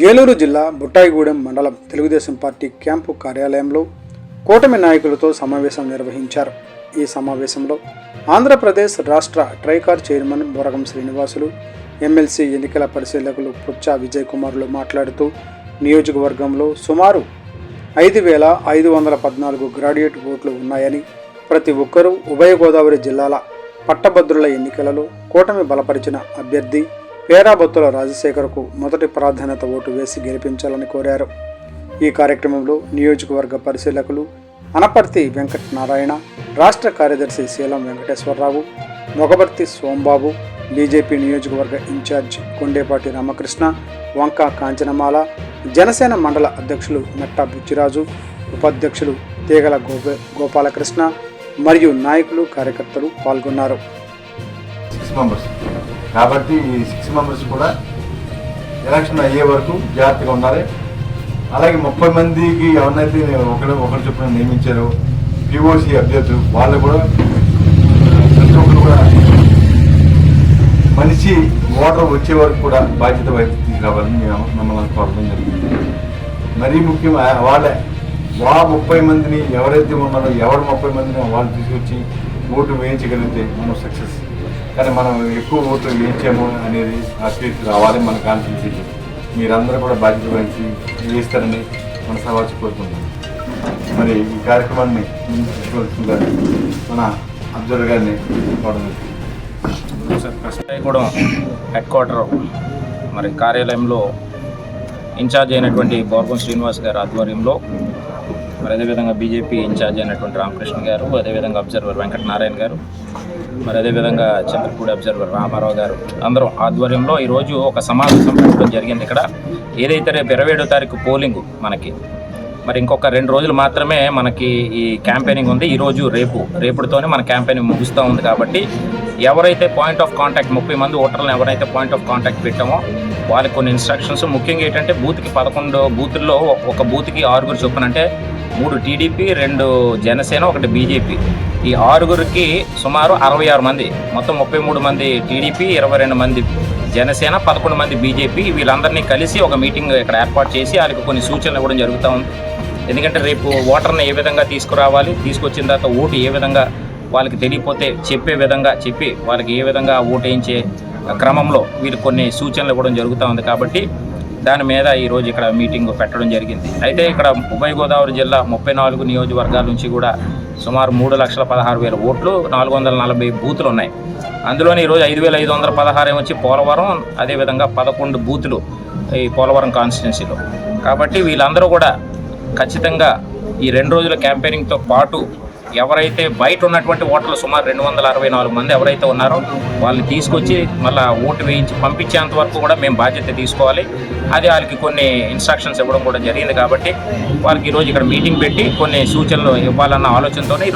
ఏలూరు జిల్లా బుట్టాయిగూడెం మండలం Telugu Desam party camp కార్యాలయంలో కూటమి నాయకులతో సమావేశం నిర్వహించారు. ఈ సమావేశంలో ఆంధ్రప్రదేశ్ రాష్ట్ర TRICOR chairman Boragam Srinivasulu MLC ఎన్నికల పరిశీలకులు పుచ్చా విజయ్ కుమార్లు మాట్లాడుతూ నియోజకవర్గంలో సుమారు ఐదు వేల ఐదు వందల పద్నాలుగు గ్రాడ్యుయేట్ ఓట్లు ఉన్నాయని ప్రతి ఒక్కరూ ఉభయ గోదావరి జిల్లాల పట్టభద్రుల ఎన్నికలలో కూటమి బలపరిచిన అభ్యర్థి పేరాబొత్తుల రాజశేఖర్కు మొదటి ప్రాధాన్యత ఓటు వేసి గెలిపించాలని కోరారు. ఈ కార్యక్రమంలో నియోజకవర్గ పరిశీలకులు అనపర్తి వెంకట నారాయణ రాష్ట్ర కార్యదర్శి శీలం వెంకటేశ్వరరావు మొగబర్తి సోంబాబు బీజేపీ నియోజకవర్గ ఇన్ఛార్జ్ కొండేపాటి రామకృష్ణ వంక కాంచనమాల జనసేన మండల అధ్యక్షులు మెట్టా బుచ్చిరాజు ఉపాధ్యక్షులు తీగల గోపాలకృష్ణ మరియు నాయకులు కార్యకర్తలు పాల్గొన్నారు. Six members. కాబట్టి ఈ సిక్స్ మెంబర్స్ కూడా ఎలక్షన్ అయ్యే వరకు జాగ్రత్తగా ఉండాలి. అలాగే ముప్పై మందికి ఎవరినైతే ఒకరు ఒకరు చొప్పున నియమించారో పిఓసి అభ్యర్థులు వాళ్ళు కూడా ప్రతి ఒక్కరు కూడా మనిషి ఓటర్ వచ్చే వరకు కూడా బాధ్యత వైపు తీసుకురావాలని మేము మమ్మల్ని కోరడం జరిగింది. మరీ ముఖ్యం వాళ్ళే. వా ముప్పై మందిని ఎవరైతే ఉన్నారో ఎవరు ముప్పై మందిని వాళ్ళు తీసుకొచ్చి ఓటు వేయించగలిగితే మనం సక్సెస్ కానీ మనం ఎక్కువ ఓట్లు వేయించాము అనేది ఆ తీర్పు రావాలి మన కాన్స్టిట్యూషన్. మీరందరూ కూడా బాధ్యత వహించి వేస్తారని మన సవాల్సి కోరుకుంటున్నాం. మరి ఈ కార్యక్రమాన్ని ముందుకు మన అబ్జర్వర్ గారిని కూడా హెడ్ క్వార్టర్ మరి కార్యాలయంలో ఇన్ఛార్జ్ అయినటువంటి బోర్గం శ్రీనివాస్ గారి ఆధ్వర్యంలో మరి అదేవిధంగా బీజేపీ ఇన్ఛార్జ్ అయినటువంటి రామకృష్ణ గారు అదేవిధంగా అబ్జర్వర్ వెంకటనారాయణ గారు మరి అదేవిధంగా చంద్రపూడి అబ్జర్వర్ రామారావు గారు అందరూ ఆధ్వర్యంలో ఈరోజు ఒక సమావేశం పెట్టడం జరిగింది ఇక్కడ. ఏదైతే రేపు ఇరవై ఏడో తారీఖు పోలింగ్ మనకి మరి ఇంకొక రెండు రోజులు మాత్రమే మనకి ఈ క్యాంపెయినింగ్ ఉంది. ఈరోజు రేపు రేపుతోనే మన క్యాంపెయినింగ్ ముగుస్తూ ఉంది కాబట్టి ఎవరైతే పాయింట్ ఆఫ్ కాంటాక్ట్ ముప్పై మంది ఓటర్లను ఎవరైతే పాయింట్ ఆఫ్ కాంటాక్ట్ పెట్టామో వాళ్ళకి కొన్ని ఇన్స్ట్రక్షన్స్ ముఖ్యంగా ఏంటంటే బూత్కి పదకొండు బూతుల్లో ఒక బూత్కి ఆరుగురు చొప్పున అంటే మూడు టీడీపీ రెండు జనసేన ఒకటి బీజేపీ ఈ ఆరుగురికి సుమారు అరవై ఆరు మంది మొత్తం ముప్పై మూడు మంది టీడీపీ ఇరవై రెండు మంది జనసేన పదకొండు మంది బీజేపీ వీళ్ళందరినీ కలిసి ఒక మీటింగ్ ఇక్కడ ఏర్పాటు చేసి వాళ్ళకి కొన్ని సూచనలు ఇవ్వడం జరుగుతూ ఉంది. ఎందుకంటే రేపు ఓటర్ని ఏ విధంగా తీసుకురావాలి తీసుకొచ్చిన తర్వాత ఓటు ఏ విధంగా వాళ్ళకి తెలియపోతే చెప్పే విధంగా చెప్పి వాళ్ళకి ఏ విధంగా ఓటేయించే క్రమంలో వీరు కొన్ని సూచనలు ఇవ్వడం జరుగుతూ ఉంది. కాబట్టి దాని మీద ఈరోజు ఇక్కడ మీటింగ్ పెట్టడం జరిగింది. అయితే ఇక్కడ ఉభయ గోదావరి జిల్లా ముప్పై నాలుగు నియోజకవర్గాల నుంచి కూడా సుమారు మూడు లక్షల పదహారు వేల ఓట్లు నాలుగు వందల నలభై బూతులు ఉన్నాయి. అందులోనే ఈరోజు ఐదు వేల ఐదు వందల పదహారు వచ్చి పోలవరం అదేవిధంగా పదకొండు బూతులు ఈ పోలవరం కాన్స్టిట్యున్సీలో. కాబట్టి వీళ్ళందరూ కూడా ఖచ్చితంగా ఈ రెండు రోజుల క్యాంపెయినింగ్తో పాటు ఎవరైతే బయట ఉన్నటువంటి ఓటర్లు సుమారు రెండు వందల అరవై నాలుగు మంది ఎవరైతే ఉన్నారో వాళ్ళని తీసుకొచ్చి మళ్ళీ ఓటు వేయించి పంపించేంత వరకు కూడా మేము బాధ్యత తీసుకోవాలి. అది వాళ్ళకి కొన్ని ఇన్స్ట్రక్షన్స్ ఇవ్వడం కూడా జరిగింది కాబట్టి వాళ్ళకి ఈరోజు ఇక్కడ మీటింగ్ పెట్టి కొన్ని సూచనలు ఇవ్వాలన్న ఆలోచనతోనే